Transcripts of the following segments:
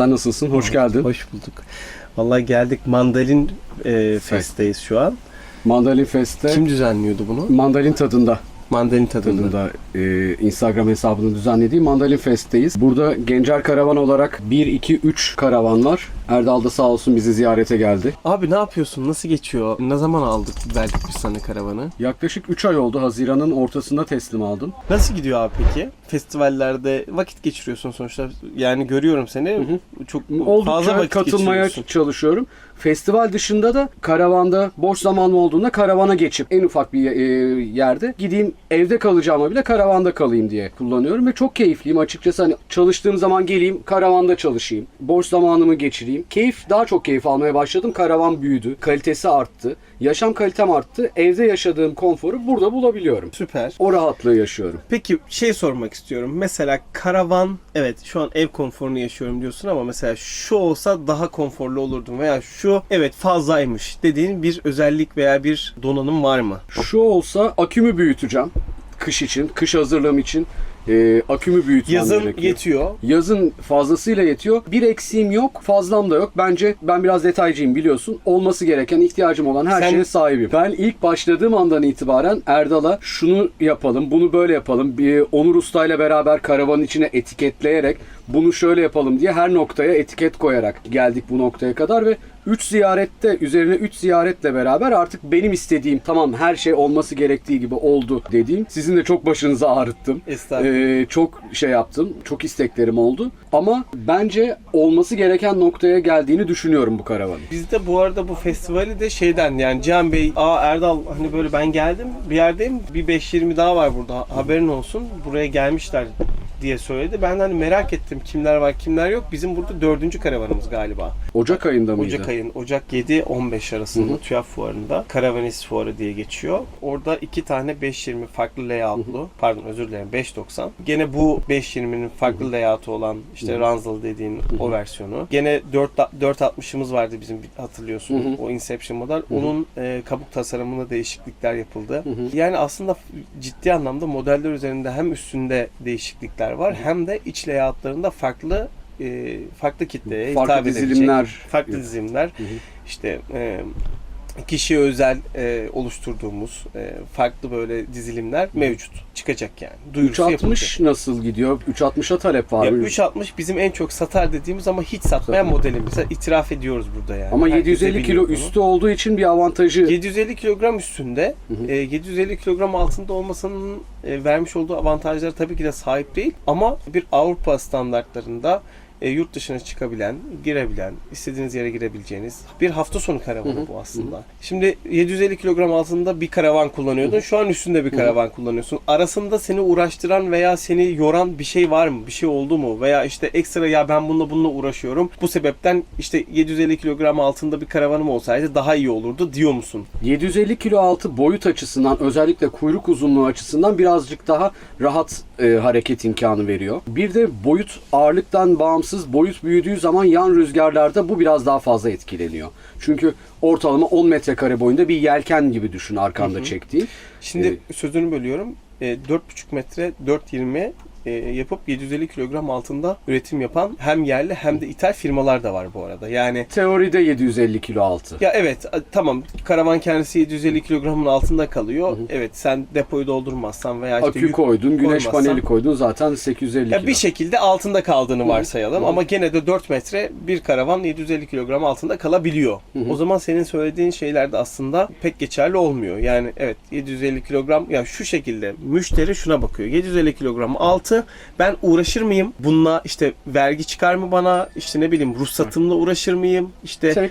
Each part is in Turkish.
sen nasılsın? Hoş geldin. Hoş bulduk. Vallahi geldik Mandalin e, Fest'teyiz şu an. Mandalin Fest'te Kim düzenliyordu bunu? Mandalin tadında Mandalin tadında. tadında e, Instagram hesabının düzenlediği Mandalin Fest'teyiz. Burada Gencer Karavan olarak 1 2 3 karavan var. Erdal da sağ olsun bizi ziyarete geldi. Abi ne yapıyorsun? Nasıl geçiyor? Ne zaman aldık verdik biz sana karavanı? Yaklaşık 3 ay oldu. Haziran'ın ortasında teslim aldım. Nasıl gidiyor abi peki? Festivallerde vakit geçiriyorsun sonuçta. Yani görüyorum seni. Çok fazla Oldukça vakit katılmaya çalışıyorum. Festival dışında da karavanda boş zamanım olduğunda karavana geçip en ufak bir e, yerde gideyim evde kalacağıma bile karavanda kalayım diye kullanıyorum ve çok keyifliyim açıkçası hani çalıştığım zaman geleyim karavanda çalışayım. Boş zamanımı geçireyim. Keyif daha çok keyif almaya başladım. Karavan büyüdü. Kalitesi arttı. Yaşam kalitem arttı. Evde yaşadığım konforu burada bulabiliyorum. Süper. O rahatlığı yaşıyorum. Peki şey sormak istiyorum. Mesela karavan evet şu an ev konforunu yaşıyorum diyorsun ama mesela şu olsa daha konforlu olurdum veya şu evet fazlaymış dediğin bir özellik veya bir donanım var mı? Şu olsa akümü büyüteceğim. Kış için, kış hazırlığım için e, akümü büyütmem Yazın gerekiyor. yetiyor. Yazın fazlasıyla yetiyor. Bir eksiğim yok, fazlam da yok. Bence ben biraz detaycıyım biliyorsun. Olması gereken, ihtiyacım olan her Sen- şeye sahibim. Ben ilk başladığım andan itibaren Erdal'a şunu yapalım, bunu böyle yapalım. Bir Onur Usta ile beraber karavanın içine etiketleyerek bunu şöyle yapalım diye her noktaya etiket koyarak geldik bu noktaya kadar ve 3 ziyarette üzerine 3 ziyaretle beraber artık benim istediğim tamam her şey olması gerektiği gibi oldu dediğim sizin de çok başınızı ağrıttım. Estağfurullah. Ee, çok şey yaptım. Çok isteklerim oldu. Ama bence olması gereken noktaya geldiğini düşünüyorum bu karavanın. Biz de bu arada bu festivali de şeyden yani Cihan Bey, aa Erdal hani böyle ben geldim bir yerdeyim bir 5-20 daha var burada haberin olsun buraya gelmişler diye söyledi. Ben hani merak ettim kimler var kimler yok. Bizim burada dördüncü karavanımız galiba. Ocak ayında mıydı? Ocak ayın Ocak 7-15 arasında TÜYAP fuarında Karavanist fuarı diye geçiyor. Orada iki tane 520 farklı layoutlu pardon özür dilerim 590. Gene bu 520'nin farklı layout'u olan işte Ranzal dediğin o versiyonu. Gene 4 460'ımız vardı bizim hatırlıyorsun Hı hı. o Inception model. Onun e, kabuk tasarımında değişiklikler yapıldı. Yani aslında ciddi anlamda modeller üzerinde hem üstünde değişiklikler var. Hem de iç layoutlarında farklı e, farklı kitleye Farklı hitap edebilecek dizilimler. farklı dizilimler işte e, kişiye özel e, oluşturduğumuz e, farklı böyle dizilimler mevcut çıkacak yani duyurusu yapılacak. 360 nasıl gidiyor? 360'a talep var Ya mı? 360 bizim en çok satar dediğimiz ama hiç satmayan Satmayan. modelimiz. itiraf ediyoruz burada yani. Ama Herkes de 750 kilo bunu. üstü olduğu için bir avantajı 750 kilogram üstünde, hı. e, 750 kilogram altında olmasının e, vermiş olduğu avantajlara tabii ki de sahip değil. Ama bir Avrupa standartlarında e, yurt dışına çıkabilen, girebilen, istediğiniz yere girebileceğiniz bir hafta sonu karavanı bu aslında. Şimdi 750 kilogram altında bir karavan kullanıyordun. Şu an üstünde bir karavan kullanıyorsun. Arasında seni uğraştıran veya seni yoran bir şey var mı? Bir şey oldu mu? Veya işte ekstra ya ben bununla bununla uğraşıyorum. Bu sebepten işte 750 kilogram altında bir karavanım olsaydı daha iyi olurdu diyor musun? 750 kilo altı boyut açısından özellikle kuyruk uzunluğu açısından birazcık daha rahat e, hareket imkanı veriyor. Bir de boyut ağırlıktan bağımsız boyut büyüdüğü zaman yan rüzgarlarda bu biraz daha fazla etkileniyor. Çünkü ortalama 10 metrekare boyunda bir yelken gibi düşün arkanda çektiğin. Şimdi sözünü bölüyorum. E, 4,5 metre 4.20 e, yapıp 750 kilogram altında üretim yapan hem yerli hem de ithal firmalar da var bu arada. Yani Teoride 750 kilo altı. ya evet a- tamam karavan kendisi 750 kilogramın altında kalıyor. Evet sen depoyu doldurmazsan veya işte Akü yük koydun, güneş koymazsan- paneli koydun zaten 850 ya kilo. bir şekilde altında kaldığını varsayalım ama gene de 4 metre bir karavan 750 kilogram altında kalabiliyor. O zaman senin söylediğin şeyler de aslında pek geçerli olmuyor. Yani evet 750 kilogram ya şu şekilde müşteri şuna bakıyor. 750 kilogram altı ben uğraşır mıyım? Bununla işte vergi çıkar mı bana? İşte ne bileyim ruhsatımla uğraşır mıyım? İşte Tek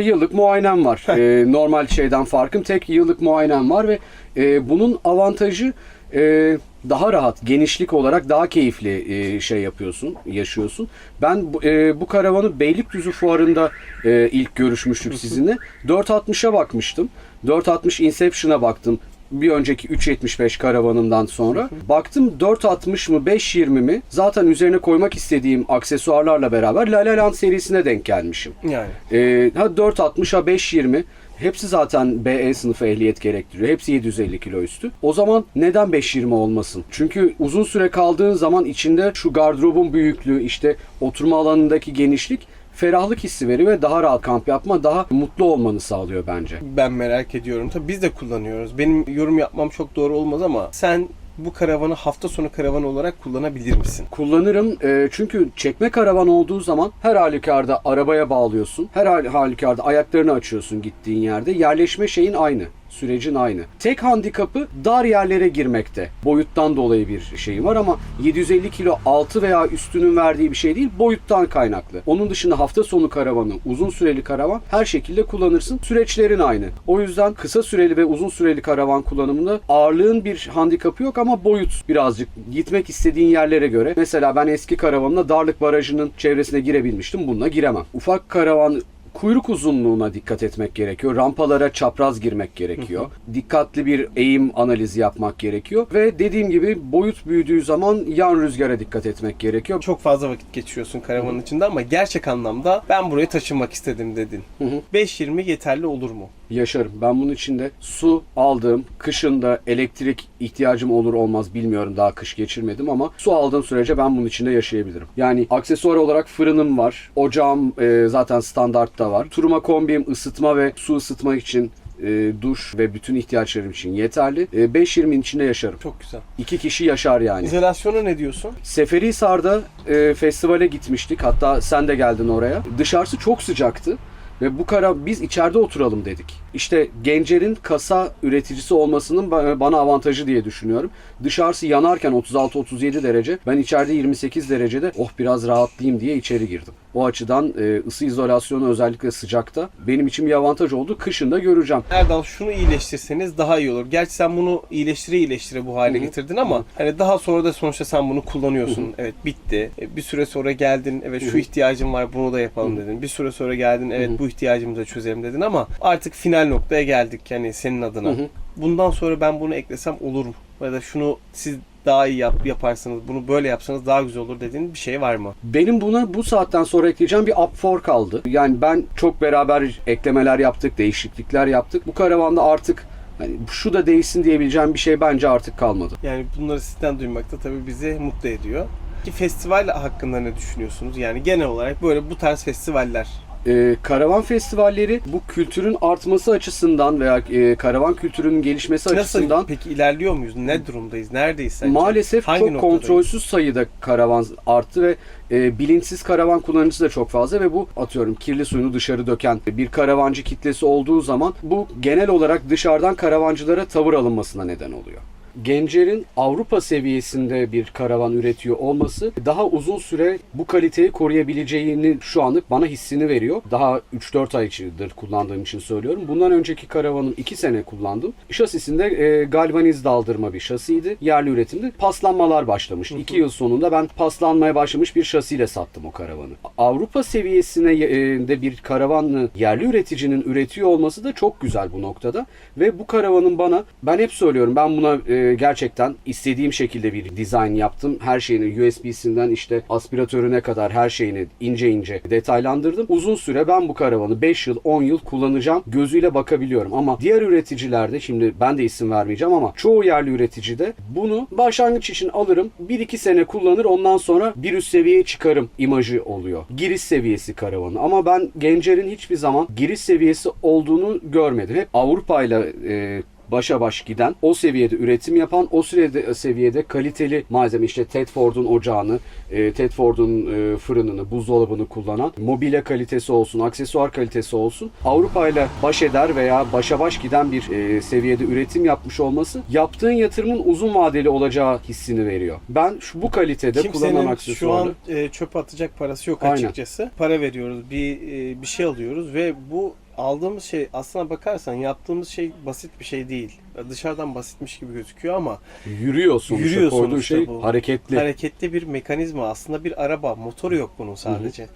yıllık muayenem var. Ee, normal şeyden farkım tek yıllık muayenem var ve e, bunun avantajı e, daha rahat, genişlik olarak daha keyifli e, şey yapıyorsun, yaşıyorsun. Ben bu, e, bu karavanı Beylikdüzü fuarında e, ilk görüşmüştük sizinle. 460'a bakmıştım. 460 Inception'a baktım. Bir önceki 375 karavanımdan sonra. Baktım 460 mı 520 mi zaten üzerine koymak istediğim aksesuarlarla beraber La La Land serisine denk gelmişim. yani Ee, ha 460 ha 520 Hepsi zaten BE sınıfı ehliyet gerektiriyor. Hepsi 750 kilo üstü. O zaman neden 520 olmasın? Çünkü uzun süre kaldığın zaman içinde şu gardırobun büyüklüğü, işte oturma alanındaki genişlik ferahlık hissi veriyor ve daha rahat kamp yapma, daha mutlu olmanı sağlıyor bence. Ben merak ediyorum. Tabii biz de kullanıyoruz. Benim yorum yapmam çok doğru olmaz ama sen bu karavanı hafta sonu karavanı olarak kullanabilir misin? Kullanırım e, çünkü çekme karavan olduğu zaman her halükarda arabaya bağlıyorsun. Her hal- halükarda ayaklarını açıyorsun gittiğin yerde. Yerleşme şeyin aynı. Sürecin aynı. Tek handikapı dar yerlere girmekte. Boyuttan dolayı bir şeyim var ama 750 kilo altı veya üstünün verdiği bir şey değil. Boyuttan kaynaklı. Onun dışında hafta sonu karavanı, uzun süreli karavan her şekilde kullanırsın. Süreçlerin aynı. O yüzden kısa süreli ve uzun süreli karavan kullanımında ağırlığın bir handikapı yok ama boyut birazcık gitmek istediğin yerlere göre. Mesela ben eski karavanımla Darlık Barajı'nın çevresine girebilmiştim. Bununla giremem. Ufak karavan kuyruk uzunluğuna dikkat etmek gerekiyor. Rampalara çapraz girmek gerekiyor. Dikkatli bir eğim analizi yapmak gerekiyor. Ve dediğim gibi boyut büyüdüğü zaman yan rüzgara dikkat etmek gerekiyor. Çok fazla vakit geçiriyorsun karavanın içinde ama gerçek anlamda ben buraya taşınmak istedim dedin. Hı hı. 5.20 yeterli olur mu? Yaşarım. Ben bunun içinde su aldığım, kışında elektrik ihtiyacım olur olmaz bilmiyorum daha kış geçirmedim ama su aldığım sürece ben bunun içinde yaşayabilirim. Yani aksesuar olarak fırınım var. Ocağım e, zaten standartta var. Turuma kombim ısıtma ve su ısıtmak için e, duş ve bütün ihtiyaçlarım için yeterli. E, 5-20'nin içinde yaşarım. Çok güzel. İki kişi yaşar yani. İzolasyona ne diyorsun? Seferihisar'da e, festivale gitmiştik. Hatta sen de geldin oraya. Dışarısı çok sıcaktı. Ve bu kara biz içeride oturalım dedik. İşte Gencer'in kasa üreticisi olmasının ba- bana avantajı diye düşünüyorum. Dışarısı yanarken 36-37 derece. Ben içeride 28 derecede oh biraz rahatlayayım diye içeri girdim. O açıdan e, ısı izolasyonu özellikle sıcakta benim için bir avantaj oldu. Kışın da göreceğim. Erdal şunu iyileştirseniz daha iyi olur. Gerçi sen bunu iyileştire iyileştire bu hale Hı hı. getirdin ama hani daha sonra da sonuçta sen bunu kullanıyorsun. Evet bitti. E, Bir süre sonra geldin. Evet şu Hı hı. ihtiyacım var bunu da yapalım Hı hı. dedin. Bir süre sonra geldin. Evet Hı hı. bu ihtiyacımızı da çözelim dedin ama artık final noktaya geldik yani senin adına. Hı hı. Bundan sonra ben bunu eklesem olur mu? Ya da şunu siz daha iyi yap, yaparsınız. Bunu böyle yapsanız daha güzel olur dediğin bir şey var mı? Benim buna bu saatten sonra ekleyeceğim bir up for kaldı. Yani ben çok beraber eklemeler yaptık, değişiklikler yaptık. Bu karavanda artık hani şu da değişsin diyebileceğim bir şey bence artık kalmadı. Yani bunları sizden duymak da tabii bizi mutlu ediyor. Ki festival hakkında ne düşünüyorsunuz? Yani genel olarak böyle bu tarz festivaller. Ee, karavan festivalleri bu kültürün artması açısından veya e, karavan kültürünün gelişmesi Nasıl açısından peki ilerliyor muyuz? Ne durumdayız? Neredeyiz sence? maalesef Hangi çok noktadayız? kontrolsüz sayıda karavan arttı ve e, bilinçsiz karavan kullanıcısı da çok fazla ve bu atıyorum kirli suyunu dışarı döken bir karavancı kitlesi olduğu zaman bu genel olarak dışarıdan karavancılara tavır alınmasına neden oluyor. Gencer'in Avrupa seviyesinde bir karavan üretiyor olması daha uzun süre bu kaliteyi koruyabileceğini şu anlık bana hissini veriyor. Daha 3-4 ay içindir kullandığım için söylüyorum. Bundan önceki karavanım 2 sene kullandım. Şasisinde e, galvaniz daldırma bir şasiydi. Yerli üretimde paslanmalar başlamış. 2 yıl sonunda ben paslanmaya başlamış bir şasiyle sattım o karavanı. Avrupa seviyesine e, de bir karavanı yerli üreticinin üretiyor olması da çok güzel bu noktada. Ve bu karavanın bana ben hep söylüyorum ben buna e, gerçekten istediğim şekilde bir dizayn yaptım. Her şeyini USB'sinden işte aspiratörüne kadar her şeyini ince ince detaylandırdım. Uzun süre ben bu karavanı 5 yıl 10 yıl kullanacağım gözüyle bakabiliyorum. Ama diğer üreticilerde şimdi ben de isim vermeyeceğim ama çoğu yerli üreticide bunu başlangıç için alırım. 1-2 sene kullanır ondan sonra bir üst seviyeye çıkarım imajı oluyor. Giriş seviyesi karavanı. Ama ben Gencer'in hiçbir zaman giriş seviyesi olduğunu görmedim. Hep Avrupa ile e, başa baş giden, o seviyede üretim yapan, o sürede seviyede kaliteli malzeme işte Tedford'un ocağını, e, Tedford'un e, fırınını, buzdolabını kullanan, mobilya kalitesi olsun, aksesuar kalitesi olsun Avrupa ile baş eder veya başa baş giden bir e, seviyede üretim yapmış olması yaptığın yatırımın uzun vadeli olacağı hissini veriyor. Ben şu bu kalitede kullanan Kimsenin şu aksesuarı an e, çöpe atacak parası yok Aynen. açıkçası. Para veriyoruz, bir e, bir şey alıyoruz ve bu aldığımız şey aslına bakarsan yaptığımız şey basit bir şey değil. Dışarıdan basitmiş gibi gözüküyor ama yürüyor sonuçta. Yürüyor sonuçta şey bu. hareketli. hareketli bir mekanizma. Aslında bir araba, motoru yok bunun sadece.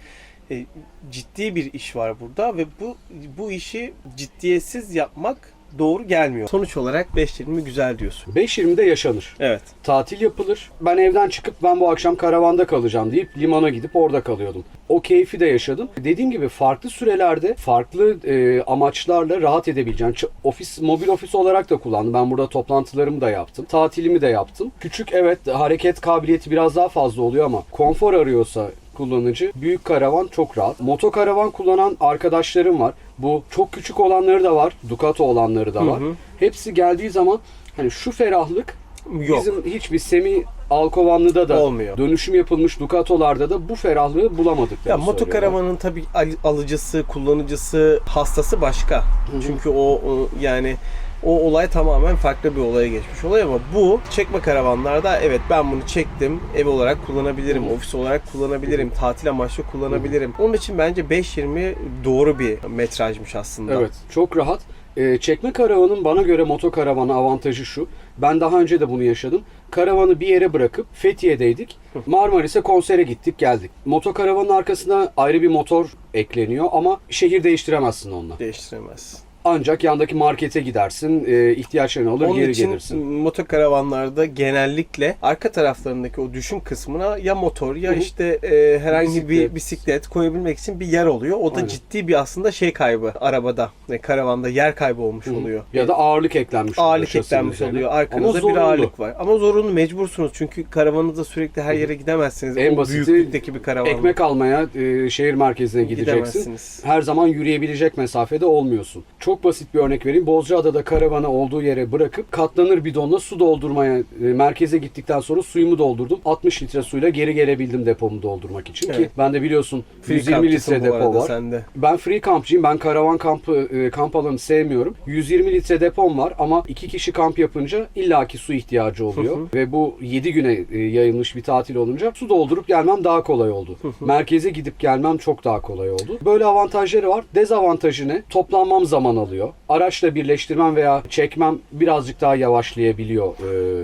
E, ciddi bir iş var burada ve bu bu işi ciddiyetsiz yapmak doğru gelmiyor. Sonuç olarak 520 güzel diyorsun. 5.20'de yaşanır. Evet. Tatil yapılır. Ben evden çıkıp ben bu akşam karavanda kalacağım deyip limana gidip orada kalıyordum. O keyfi de yaşadım. Dediğim gibi farklı sürelerde farklı e, amaçlarla rahat edebileceğim. Ç- Ofis, mobil ofis olarak da kullandım. Ben burada toplantılarımı da yaptım. Tatilimi de yaptım. Küçük evet hareket kabiliyeti biraz daha fazla oluyor ama konfor arıyorsa kullanıcı büyük karavan çok rahat. Moto karavan kullanan arkadaşlarım var. Bu çok küçük olanları da var. Ducato olanları da var. hı. Hepsi geldiği zaman hani şu ferahlık Yok. Bizim hiçbir semi Alkovanlı'da da Olmuyor. dönüşüm yapılmış Ducato'larda da bu ferahlığı bulamadık. Ya onu moto söylüyorum. karavanın tabii al- alıcısı, kullanıcısı, hastası başka. Çünkü o, o yani o olay tamamen farklı bir olaya geçmiş olay ama bu çekme karavanlarda evet ben bunu çektim ev olarak kullanabilirim, ofis olarak kullanabilirim, tatil amaçlı kullanabilirim. Onun için bence 5.20 doğru bir metrajmış aslında. Evet çok rahat. Ee, çekme karavanın bana göre moto karavana avantajı şu. Ben daha önce de bunu yaşadım. Karavanı bir yere bırakıp Fethiye'deydik. Marmaris'e konsere gittik geldik. Moto karavanın arkasına ayrı bir motor ekleniyor ama şehir değiştiremezsin onunla. Değiştiremez. Ancak yandaki markete gidersin, e, ihtiyaçların olur, Onun geri için gelirsin. motokaravanlarda genellikle arka taraflarındaki o düşüm kısmına ya motor ya Hı hı. işte e, herhangi bir Bisiklet. bisiklet koyabilmek için bir yer oluyor. O da Aynen. ciddi bir aslında şey kaybı arabada, e, karavanda yer kaybı olmuş oluyor. Ya da ağırlık eklenmiş oluyor ağırlık şasinin eklenmiş üzerine. oluyor. Ama Arkanızda bir zorunlu. ağırlık var. Ama zorunlu mecbursunuz çünkü karavanınızda sürekli her yere gidemezsiniz. En o basiti büyüklükteki bir karavan. Ekmek almaya e, şehir merkezine gideceksin. gidemezsiniz. Her zaman yürüyebilecek mesafede olmuyorsun. Çok basit bir örnek vereyim. Bozcaada'da karavanı olduğu yere bırakıp katlanır bidonla su doldurmaya e, merkeze gittikten sonra suyumu doldurdum. 60 litre suyla geri gelebildim depomu doldurmak için ki Evet. ben de biliyorsun Free 120 campçısın litre depo var. Sende. Ben free kampçıyım. Ben karavan kampı e, kamp alanı sevmiyorum. 120 litre depom var ama iki kişi kamp yapınca illaki su ihtiyacı oluyor. Ve bu 7 güne e, yayılmış bir tatil olunca su doldurup gelmem daha kolay oldu. Merkeze gidip gelmem çok daha kolay oldu. Böyle avantajları var. Dezavantajı ne? Toplanmam zaman alıyor. Araçla birleştirmem veya çekmem birazcık daha yavaşlayabiliyor.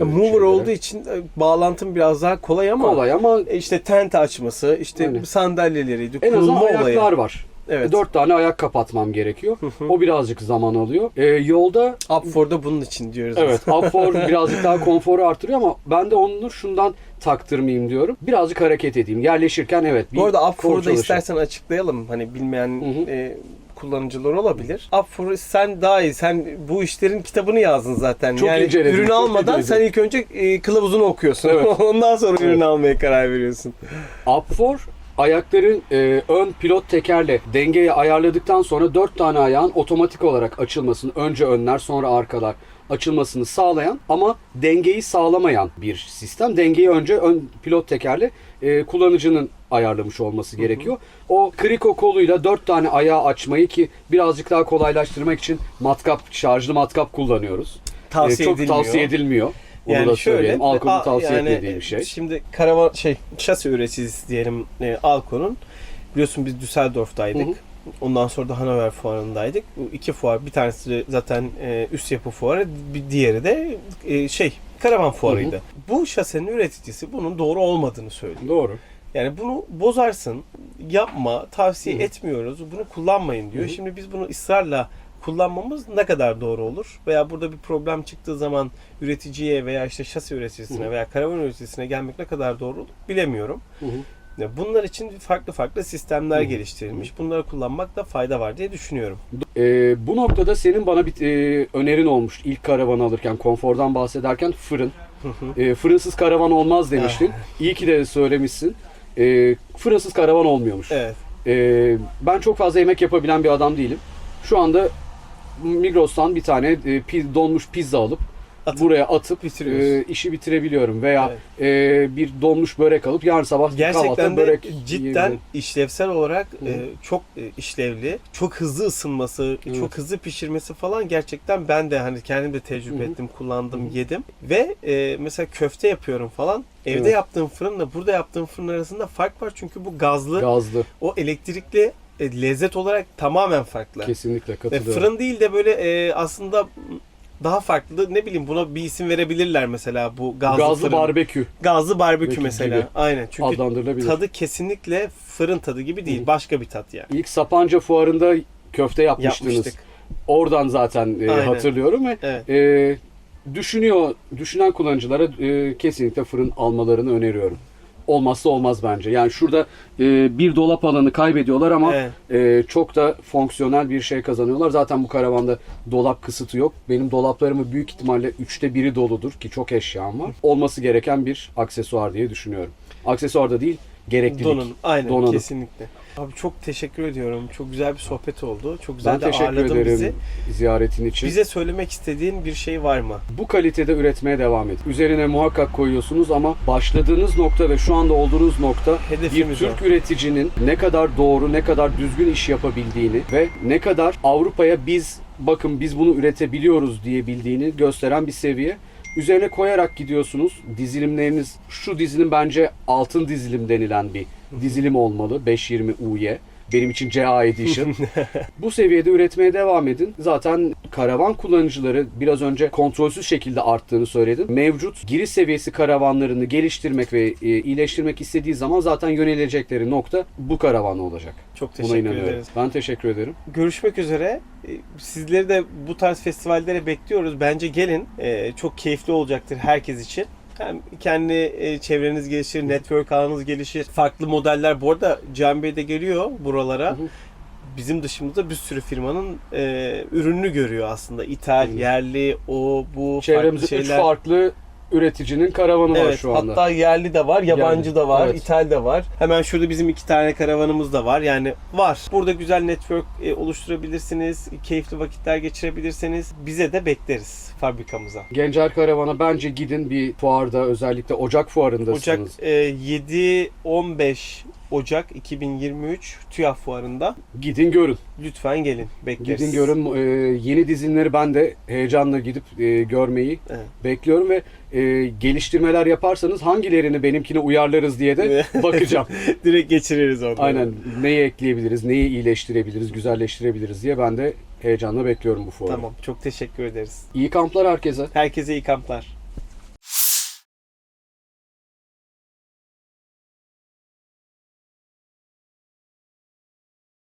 e, Mover şeyleri. olduğu için e, bağlantım biraz daha kolay ama kolay ama e, işte tent açması, işte Aynen. sandalyeleriydi, en azından kurulma olayı. ayaklar var. Evet. Dört tane ayak kapatmam gerekiyor. O birazcık zaman alıyor. E, yolda Up for da bunun için diyoruz. Evet, up for birazcık daha konforu artırıyor ama ben de onu şundan taktırmayayım diyorum. Birazcık hareket edeyim. Yerleşirken evet. bir Bu arada Up kol for'u da çalışır. istersen açıklayalım. Hani bilmeyen Hı hı. e, kullanıcılar olabilir. Up for'u sen daha iyi. Sen bu işlerin kitabını yazdın zaten. Çok yani inceledim, ürünü çok almadan inceledim. sen ilk önce e, kılavuzunu okuyorsun. Evet. Ondan sonra Evet. ürünü almaya karar veriyorsun. Up for ayakların e, ön pilot tekerle dengeyi ayarladıktan sonra dört tane ayağın otomatik olarak açılmasını önce önler sonra arkalar açılmasını sağlayan ama dengeyi sağlamayan bir sistem. Dengeyi önce ön pilot tekerle e, kullanıcının ayarlamış olması gerekiyor. O kriko koluyla dört tane ayağı açmayı ki birazcık daha kolaylaştırmak için matkap, şarjlı matkap kullanıyoruz. Tavsiye çok edilmiyor. tavsiye edilmiyor. Onu da söyleyelim. Alko'nun a- tavsiye yani, etmediği bir şey. Şimdi karavan şey şasi üreticisi diyelim e, Alko'nun. Biliyorsun biz Düsseldorf'taydık. Hı hı. Ondan sonra da Hanover fuarındaydık. Bu iki fuar bir tanesi zaten e, üst yapı fuarı, bir diğeri de e, şey karavan fuarıydı. Bu şasenin üreticisi bunun doğru olmadığını söylüyor. Doğru. Yani bunu bozarsın, yapma, tavsiye Hı hı. etmiyoruz, bunu kullanmayın diyor. Hı hı. Şimdi biz bunu ısrarla kullanmamız ne kadar doğru olur? Veya burada bir problem çıktığı zaman üreticiye veya işte şasi üreticisine Hı hı. veya karavan üreticisine gelmek ne kadar doğru olur bilemiyorum. Hı hı. Bunlar için farklı farklı sistemler Hı hı. geliştirilmiş. Bunları kullanmakta fayda var diye düşünüyorum. Ee, bu noktada senin bana bir e, önerin olmuş ilk karavanı alırken konfordan bahsederken fırın. Ee, fırınsız karavan olmaz demiştin. İyi ki de söylemişsin. Ee, fırınsız karavan olmuyormuş. Evet. Ee, ben çok fazla yemek yapabilen bir adam değilim. Şu anda Migros'tan bir tane e, pi- donmuş pizza alıp Atıp buraya atıp e, işi bitirebiliyorum veya e, bir donmuş börek alıp yarın sabah Gerçekten de börek cidden yiyebilirim. işlevsel olarak Hı hı. e, çok e, işlevli, çok hızlı ısınması, Evet. çok hızlı pişirmesi falan gerçekten ben de hani kendim de tecrübe Hı hı. ettim, kullandım, Hı hı. yedim ve e, mesela köfte yapıyorum falan. Evde Evet. yaptığım fırınla burada yaptığım fırın arasında fark var çünkü bu gazlı, Gazlı. o elektrikli e, lezzet olarak tamamen farklı. Kesinlikle katılıyorum. fırın değil de böyle e, aslında daha farklı ne bileyim buna bir isim verebilirler mesela bu gazlı, Gazlı fırın. barbekü Gazlı barbekü Belki mesela. gibi. Aynen. Çünkü adlandırılabilir. tadı kesinlikle fırın tadı gibi değil. Başka bir tat yani. İlk Sapanca fuarında köfte yapmıştınız. Yapmıştık. oradan zaten e, Aynen. hatırlıyorum ve Evet. e, düşünüyor düşünen kullanıcılara e, kesinlikle fırın almalarını öneriyorum. Olmazsa olmaz bence. Yani şurada e, bir dolap alanı kaybediyorlar ama Evet. e, çok da fonksiyonel bir şey kazanıyorlar. Zaten bu karavanda dolap kısıtı yok. Benim dolaplarımın büyük ihtimalle üçte biri doludur ki çok eşyam var. Olması gereken bir aksesuar diye düşünüyorum. Aksesuar da değil, gereklilik. Donun. Aynen Donanım. kesinlikle. Abi çok teşekkür ediyorum. Çok güzel bir sohbet oldu. Çok güzel Ben de teşekkür ağırladın ederim bizi. ziyaretin için. Bize söylemek istediğin bir şey var mı? Bu kalitede üretmeye devam edin. Üzerine muhakkak koyuyorsunuz ama başladığınız nokta ve şu anda olduğunuz nokta bir Hedefimiz Türk o. üreticinin ne kadar doğru, ne kadar düzgün iş yapabildiğini ve ne kadar Avrupa'ya biz bakın biz bunu üretebiliyoruz diyebildiğini gösteren bir seviye. Üzerine koyarak gidiyorsunuz. Dizilimleriniz şu dizilim bence altın dizilim denilen bir dizilim olmalı. 520 UY. Benim için CA Edition. Bu seviyede üretmeye devam edin. Zaten karavan kullanıcıları biraz önce kontrolsüz şekilde arttığını söyledim. Mevcut giriş seviyesi karavanlarını geliştirmek ve e, iyileştirmek istediği zaman zaten yönelecekleri nokta bu karavan olacak. Çok Buna teşekkür inanıyorum. ederiz. Ben teşekkür ederim. Görüşmek üzere. Ee, Sizleri de bu tarz festivallere bekliyoruz. Bence gelin. Ee, Çok keyifli olacaktır herkes için. Hem kendi e, çevreniz gelişir, network ağınız gelişir. Farklı modeller. Bu arada Can Bey de geliyor buralara. Hı hı. Bizim dışımızda bir sürü firmanın e, ürününü görüyor aslında. İthal, yerli, o, bu, Çevremizde farklı üç şeyler. farklı üreticinin karavanı var Evet, şu anda. hatta yerli de var, yabancı Yerli, da var, evet. ithal de var. Hemen şurada bizim iki tane karavanımız da var. Yani var. Burada güzel network e, oluşturabilirsiniz, keyifli vakitler geçirebilirsiniz. Bize de bekleriz fabrikamıza. Gencer Karavan'a bence gidin bir fuarda özellikle Ocak fuarındasınız. Ocak e, 7-15 Ocak 2023 TÜYAH fuarında. Gidin görün. Lütfen gelin. Bekleriz. Gidin görün. Ee, yeni dizinleri ben de heyecanla gidip e, görmeyi Evet. bekliyorum ve e, geliştirmeler yaparsanız hangilerini benimkine uyarlarız diye de bakacağım. Direkt geçiririz onları. Aynen neyi ekleyebiliriz, neyi iyileştirebiliriz, güzelleştirebiliriz diye ben de heyecanla bekliyorum bu fuarı. Tamam. Çok teşekkür ederiz. İyi kamplar herkese. Herkese iyi kamplar.